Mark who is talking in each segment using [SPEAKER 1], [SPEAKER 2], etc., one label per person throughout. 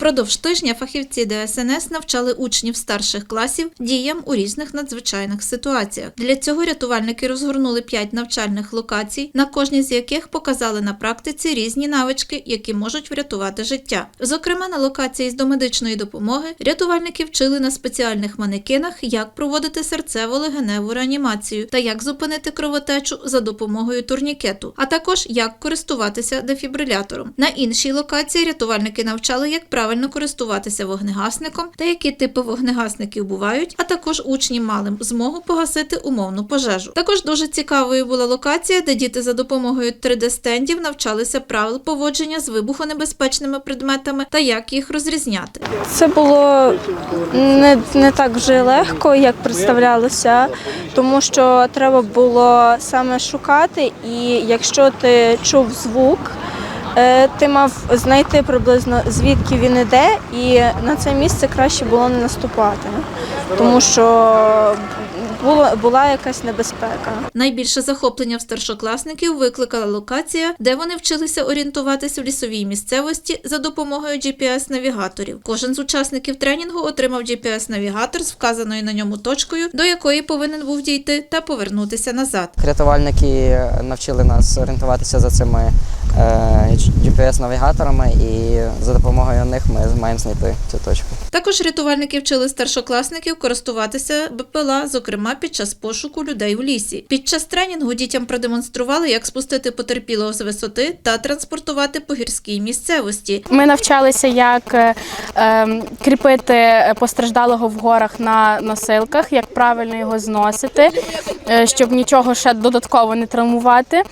[SPEAKER 1] Продовж тижня фахівці ДСНС навчали учнів старших класів діям у різних надзвичайних ситуаціях. Для цього рятувальники розгорнули п'ять навчальних локацій, на кожній з яких показали на практиці різні навички, які можуть врятувати життя. Зокрема, на локації з домедичної допомоги рятувальники вчили на спеціальних манекенах, як проводити серцево-легеневу реанімацію та як зупинити кровотечу за допомогою турнікету, а також як користуватися дефібрилятором. На іншій локації рятувальники навчали, як правильно користуватися вогнегасником та які типи вогнегасників бувають, а також учні мали змогу погасити умовну пожежу. Також дуже цікавою була локація, де діти за допомогою 3D-стендів навчалися правил поводження з вибухонебезпечними предметами та як їх розрізняти.
[SPEAKER 2] Це було не, не так вже легко, як представлялося, тому що треба було саме шукати, і якщо ти чув звук, ти мав знайти приблизно звідки він іде, і на це місце краще було не наступати, тому що було, була якась небезпека.
[SPEAKER 1] Найбільше захоплення в старшокласників викликала локація, де вони вчилися орієнтуватися в лісовій місцевості за допомогою GPS-навігаторів. Кожен з учасників тренінгу отримав GPS-навігатор з вказаною на ньому точкою, до якої повинен був дійти та повернутися назад.
[SPEAKER 3] Рятувальники навчили нас орієнтуватися за цими е, GPS-навігаторами, і за допомогою них ми маємо знайти цю точку.
[SPEAKER 1] Також рятувальники вчили старшокласників користуватися БПЛА, зокрема під час пошуку людей в лісі. Під час тренінгу дітям продемонстрували, як спустити потерпілого з висоти та транспортувати по гірській місцевості.
[SPEAKER 4] Ми навчалися, як е, ем, кріпити постраждалого в горах на носилках, як правильно його зносити, е, щоб нічого ще додатково не травмувати.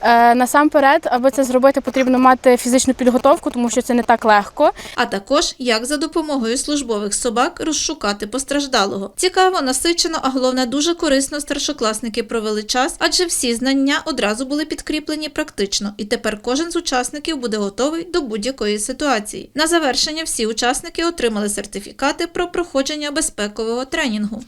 [SPEAKER 4] Е, насамперед, аби це зробити, потрібно мати фізичну підготовку, тому що це не так легко.
[SPEAKER 1] а також як за допомогою службових собак розшукати постраждалого. Цікаво, насичено, а головне дуже корисно старшокласники провели час, адже всі знання одразу були підкріплені практично, і тепер кожен з учасників буде готовий до будь-якої ситуації. На завершення всі учасники отримали сертифікати про проходження безпекового тренінгу.